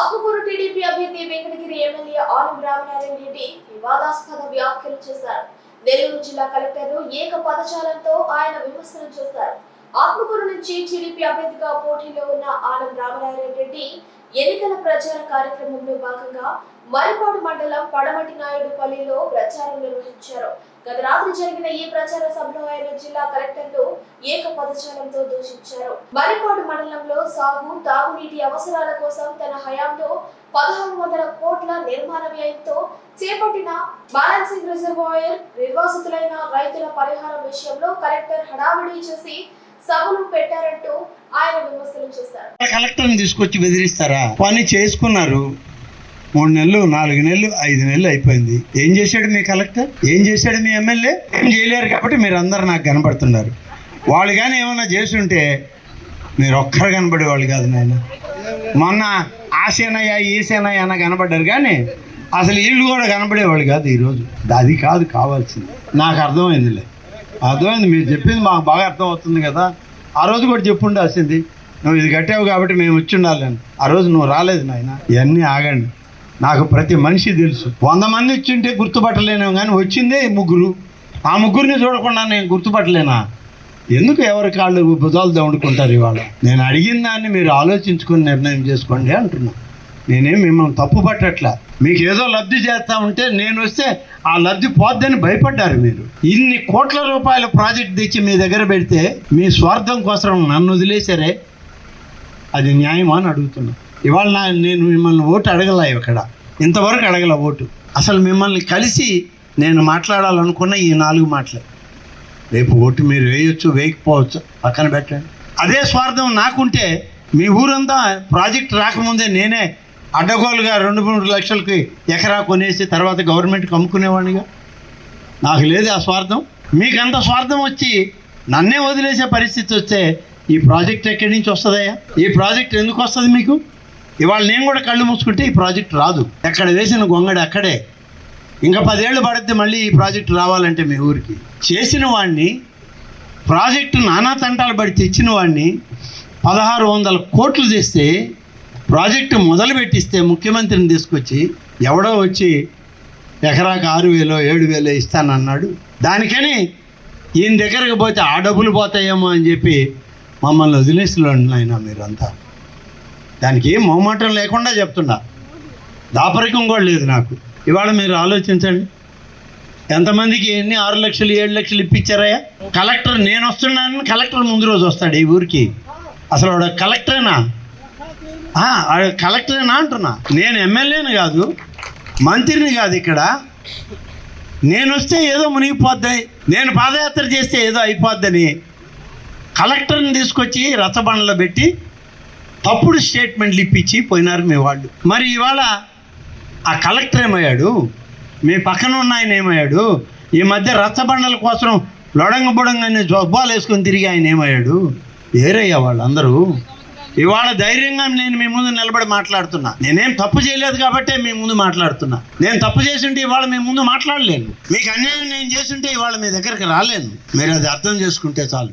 ఆకుకూరు TDP అభ్యర్థి Venkatagiri MLA Anam Ramanarayana Reddy వివాదాస్పద వ్యాఖ్యలు చేశారు. నెల్లూరు జిల్లా కలెక్టర్ ఏక పదజాలంతో ఆయన విమర్శలు చేశారు. ఆత్మకూరు నుంచి టీడీపీ అభ్యర్థిగా పోటీలో ఉన్న ఆనం రామనారాయణ రెడ్డి ఎన్నికల ప్రచార కార్యక్రమంలో భాగంగా మరిపాడు మండలం పడమటి నాయుడుపల్లిలో ప్రచారం నిర్వహించారు. గత రాత్రి జరిగిన ఈ ప్రచార సభలో ఆయన జిల్లా కలెక్టర్లు ఏక పదజాలంతో దూషించారు. మరిపాడు మండలంలో సాగు తాగునీటి అవసరాల కోసం తన హయాంలో పదహారు వందల కోట్ల నిర్మాణ వ్యయంతో చేపట్టిన బ్యాలెన్సింగ్ రిజర్వాయర్ నిర్వాసితులైన రైతుల పరిహారం విషయంలో కలెక్టర్ హడావిడి చేసి సభలు పెట్టారంటూ ఆయన విమర్శలు చేశారు. కలెక్టర్ని తీసుకొచ్చి బెదిరిస్తారా? పని చేసుకున్నారు. మూడు నెలలు నాలుగు నెలలు ఐదు నెలలు అయిపోయింది. ఏం చేశాడు మీ కలెక్టర్? ఏం చేశాడు మీ ఎమ్మెల్యే? ఏం చేయలేరు కాబట్టి మీరు అందరు నాకు కనబడుతున్నారు. వాళ్ళు కానీ ఏమైనా చేస్తుంటే మీరు ఒక్కరు కనబడేవాళ్ళు కాదు నాయన. మొన్న ఆ ఈసేనయ్య ఈ అన్న కనబడ్డారు కానీ అసలు వీళ్ళు కూడా కనబడేవాళ్ళు కాదు ఈరోజు. అది కాదు కావాల్సింది. నాకు అర్థమైందిలే. అర్థమైంది మీరు చెప్పింది మాకు బాగా అర్థమవుతుంది కదా. ఆ రోజు కూడా చెప్పుండాల్సింది నువ్వు ఇది కట్టావు కాబట్టి మేము వచ్చి ఉండాలని ఆ రోజు నువ్వు రాలేదు నాయన. ఇవన్నీ ఆగండి. నాకు ప్రతి మనిషి తెలుసు. వంద మంది వచ్చింటే గుర్తుపట్టలేను కానీ వచ్చిందే ముగ్గురు. ఆ ముగ్గురిని చూడకుండా నేను గుర్తుపట్టలేనా? ఎందుకు ఎవరి కాళ్ళు భుజాలు దౌడుకుంటారు ఇవాళ? నేను అడిగిన దాన్ని మీరు ఆలోచించుకొని నిర్ణయం చేసుకోండి అంటున్నా. నేనేం మిమ్మల్ని తప్పు పట్టట్లా? మీకు ఏదో లబ్ధి చేస్తా ఉంటే నేను వస్తే ఆ లబ్ధి పోద్దని భయపడ్డారు మీరు. ఇన్ని కోట్ల రూపాయల ప్రాజెక్ట్ తెచ్చి మీ దగ్గర పెడితే మీ స్వార్థం కోసం నన్ను వదిలేశారే? అది న్యాయమా అని అడుగుతున్నా. ఇవాళ నా నేను మిమ్మల్ని ఓటు అడగల ఇక్కడ? ఇంతవరకు అడగల ఓటు. అసలు మిమ్మల్ని కలిసి నేను మాట్లాడాలనుకున్న ఈ నాలుగు మాటలే. రేపు ఓటు మీరు వేయొచ్చు వేయకపోవచ్చు పక్కన పెట్టండి. అదే స్వార్థం నాకుంటే మీ ఊరంతా ప్రాజెక్ట్ రాకముందే నేనే అడ్డగోలుగా రెండు మూడు లక్షలకి ఎకరా కొనేసి తర్వాత గవర్నమెంట్కి అమ్ముకునేవాడిగా నాకు లేదు ఆ స్వార్థం. మీకంత స్వార్థం వచ్చి నన్నే వదిలేసే పరిస్థితి వస్తే ఈ ప్రాజెక్ట్ ఎక్కడి నుంచి వస్తుందయ్యా? ఈ ప్రాజెక్ట్ ఎందుకు వస్తుంది మీకు? ఇవాళ నేను కూడా కళ్ళు మూసుకుంటే ఈ ప్రాజెక్ట్ రాదు. ఎక్కడ వేసిన గొంగడి అక్కడే. ఇంకా పదేళ్ళు పడితే మళ్ళీ ఈ ప్రాజెక్ట్ రావాలంటే మీ ఊరికి. చేసిన వాడిని ప్రాజెక్టు నానా తంటాలు పడి తెచ్చిన వాడిని పదహారు వందల కోట్లు తెస్తే ప్రాజెక్టు మొదలు పెట్టిస్తే ముఖ్యమంత్రిని తీసుకొచ్చి ఎవడో వచ్చి ఎకరాకు ఆరు వేలో ఏడు వేలో ఇస్తానన్నాడు. దానికని ఈయన దగ్గరకు పోతే ఆ డబ్బులు పోతాయేమో అని చెప్పి మమ్మల్ని వదిలేసిలోండి ఆయన మీరంతా. దానికి ఏం మొహమాటం లేకుండా చెప్తున్నా. దాపరికం కూడా లేదు నాకు. ఇవాళ మీరు ఆలోచించండి. ఎంతమందికి ఎన్ని ఆరు లక్షలు ఏడు లక్షలు ఇప్పించారయ్యా కలెక్టర్ నేను వస్తున్నాను కలెక్టర్ ముందు రోజు వస్తాడు ఈ ఊరికి. అసలు వాడు కలెక్టరేనా? కలెక్టరేనా అంటున్నా. నేను ఎమ్మెల్యేని కాదు మంత్రిని కాదు ఇక్కడ. నేను వస్తే ఏదో మునిగిపోద్ది నేను పాదయాత్ర చేస్తే ఏదో అయిపోద్దని కలెక్టర్ని తీసుకొచ్చి రచ్చబండలో పెట్టి తప్పుడు స్టేట్మెంట్లు ఇప్పించి పోయినారు మీ వాళ్ళు. మరి ఇవాళ ఆ కలెక్టర్ ఏమయ్యాడు? మీ పక్కన ఉన్న ఆయన ఏమయ్యాడు? ఈ మధ్య రచ్చబండల కోసం లొడంగ బుడంగానే జొబ్బాలు వేసుకొని తిరిగి ఆయన ఏమయ్యాడు? ఏరయ్యా వాళ్ళందరూ. ఇవాళ ధైర్యంగా నేను మీ ముందు నిలబడి మాట్లాడుతున్నా. నేనేం తప్పు చేయలేదు కాబట్టే మీ ముందు మాట్లాడుతున్నా. నేను తప్పు చేసింటే ఇవాళ మీ ముందు మాట్లాడలేను. మీకు అన్యాయం నేను చేసింటే ఇవాళ మీ దగ్గరికి రాలేను. మీరు అది అర్థం చేసుకుంటే చాలు.